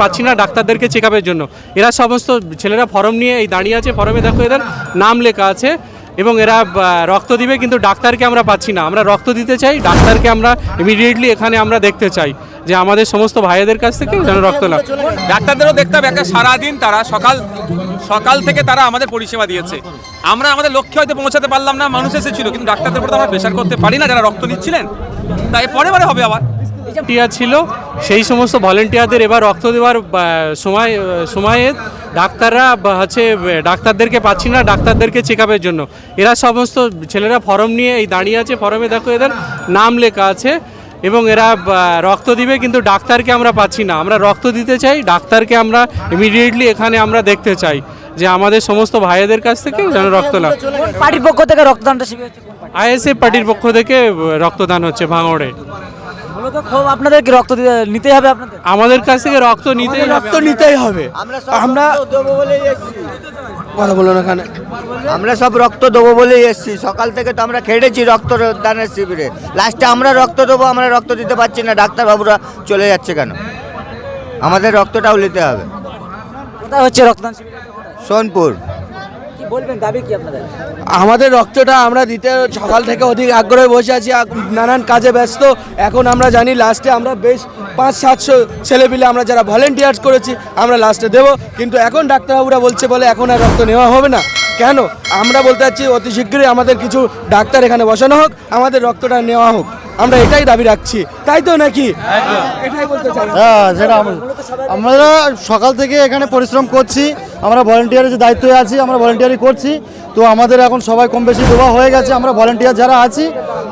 পাচ্ছি না ডাক্তারদেরকে চেক আপের জন্য। এরা সমস্ত ছেলেরা ফর্ম নিয়ে এই দাঁড়িয়ে আছে ফর্মে দেখো এদের নাম লেখা আছে এবং এরা রক্ত দিবে কিন্তু ডাক্তারকে আমরা পাচ্ছি না। আমরা রক্ত দিতে চাই ডাক্তারকে আমরা ইমিডিয়েটলি এখানে আমরা দেখতে চাই যে আমাদের সমস্ত ভাইয়েদের কাছ থেকে যেন রক্ত না ডাক্তারদেরও দেখতে হবে একটা সারাদিন তারা সকাল সকাল থেকে তারা আমাদের পরিষেবা দিয়েছে। আমরা আমাদের লক্ষ্যে হয়তো পৌঁছাতে পারলাম না মানুষ এসেছিল কিন্তু ডাক্তারদের উপর আমরা প্রেশার করতে পারি না যারা রক্ত নিচ্ছিলেন। তাই পরে পরে হবে আবার। ছিল সেই সমস্ত ভলেন্টিয়ারদের এবার রক্ত দেওয়ার সময় সময়ে ডাক্তাররা হচ্ছে ডাক্তারদেরকে পাচ্ছি না ডাক্তারদেরকে চেক আপের জন্য। এরা সমস্ত ছেলেরা ফর্ম নিয়ে এই দাঁড়িয়ে আছে ফর্মে দেখো এদের নাম লেখা আছে এবং এরা রক্ত দিবে কিন্তু ডাক্তারকে আমরা পাচ্ছি না। আমরা রক্ত দিতে চাই ডাক্তারকে আমরা ইমিডিয়েটলি এখানে আমরা দেখতে চাই যে আমাদের সমস্ত ভাইয়েদের কাছ থেকে যেন রক্ত না পার্টির পক্ষ থেকে রক্তদানটা পার্টি আইএসএফ পার্টির পক্ষ থেকে রক্তদান হচ্ছে ভাঙড়ে। মূলত ক্ষোভ আপনাদের কি রক্ত দিতে- নিতেই হবে আপনাদের? আমাদের কাছ থেকে রক্ত নিতে রক্ত নিতেই হবে। আমরা কথা বলুন এখানে আমরা সব রক্ত দেবো বলেই এসেছি। সকাল থেকে তো আমরা খেটেছি রক্ত দানের শিবিরে। লাস্টে আমরা রক্ত দেবো আমরা রক্ত দিতে পারছি না। ডাক্তারবাবুরা চলে যাচ্ছে কেন? আমাদের রক্তটাও নিতে হবে। কোথায় হচ্ছে রক্তদান শিবির সোনপুর। বলবেন দাবি কি আপনাদের? আমাদের রক্তটা আমরা দিতে সকাল থেকে অধিক আগ্রহে বসে আছি নানান কাজে ব্যস্ত। এখন আমরা জানি লাস্টে আমরা বেশ পাঁচ সাতশো ছেলেপিলে আমরা যারা ভলেন্টিয়ার্স করেছি আমরা লাস্টে দেবো। কিন্তু এখন ডাক্তারবাবুরা বলছে বলে এখন আর রক্ত নেওয়া হবে না। কেন? আমরা বলতে চাচ্ছি অতি শীঘ্রই আমাদের কিছু ডাক্তার এখানে বসানো হোক আমাদের রক্তটা নেওয়া হোক। আমরা এটাই দাবি রাখছি। তাই তো নাকি? এটাই বলতে চাই। হ্যাঁ সেটা আমরা- আমরা সকাল থেকে এখানে পরিশ্রম করছি। আমরা ভলেন্টিয়ারের যে দায়িত্বে আছি আমরা ভলেন্টিয়ারই করছি। তো আমাদের এখন সবাই কম বেশি দেওয়া হয়ে গেছে আমরা ভলেন্টিয়ার যারা আছি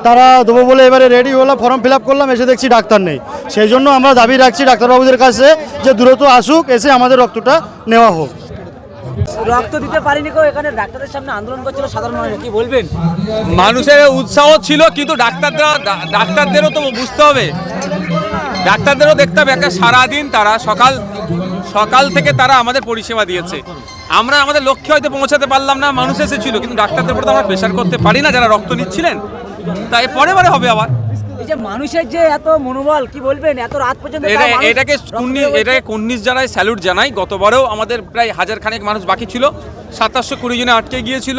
তারা দেবো বলে এবারে রেডি হলাম ফর্ম ফিল আপ করলাম এসে দেখছি ডাক্তার নেই। সেই জন্য আমরা দাবি রাখছি ডাক্তারবাবুদের কাছে যে দ্রুত আসুক এসে আমাদের রক্তটা নেওয়া হোক। রক্ত দিতে পারিনি কেউ এখানে ডাক্তারের সামনে আন্দোলন করছিল সাধারণ মানুষ কি বলবেন? মানুষের উৎসাহ ছিল কিন্তু ডাক্তাররা ডাক্তারদেরও তো বুঝতে হবে। ডাক্তারদেরও দেখতে হবে একটা সারাদিন তারা সকাল সকাল থেকে তারা আমাদের পরিষেবা দিয়েছে। আমরা আমাদের লক্ষ্যে হয়তো পৌঁছাতে পারলাম না মানুষ এসেছিল কিন্তু ডাক্তারদের উপর তো আমরা প্রেশার করতে পারি না যারা রক্ত নিচ্ছিলেন। তাই পরে পরে হবে আবার। এই যে মানুষের যে এত মনোবল কি বলবেন? এত রাত পর্যন্ত এটা এটাকে রক্ত কুন্নি দিয়ে বলছে। এটাকে কুন্নিশ জানাই স্যালুট জানাই। গতবারেও আমাদের প্রায় হাজার খানেক মানুষ বাকি ছিল। সাতাশশো কুড়ি জনে আটকে গিয়েছিল।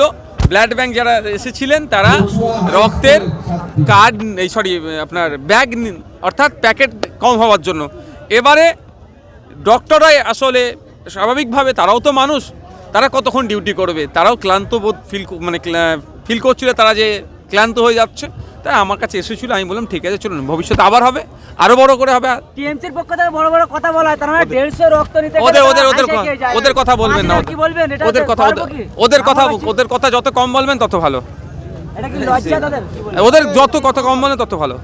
ব্লাড ব্যাংক যারা এসেছিলেন তারা রক্তের কার্ড এই সরি আপনার ব্যাগ অর্থাৎ প্যাকেট কম হওয়ার জন্য। এবারে ডক্টররাই আসলে স্বাভাবিকভাবে তারাও তো মানুষ তারা কতক্ষণ ডিউটি করবে? তারাও ক্লান্ত বোধ ফিল মানে ফিল করছিল তারা যে ক্লান্ত হয়ে যাচ্ছে। তাই আমার কাছে এসেছিল আমি বললাম ঠিক আছে চলুন ভবিষ্যতে আবার হবে আরও বড় করে হবে। টিএমসির পক্ষ থেকে বড় বড় কথা বলা হয় তার মানে দেড়শো রক্ত নিতে ওদের ওদের ওদের। ওদের কথা বলবেন না কি বলবেন? এটা ওদের কথা ওদের- কথা ওদের কথা যত কম বলবেন তত ভালো। এটা কি লজ্জা তাদের? ওদের যত কথা কম বলেন তত ভালো।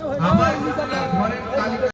আমার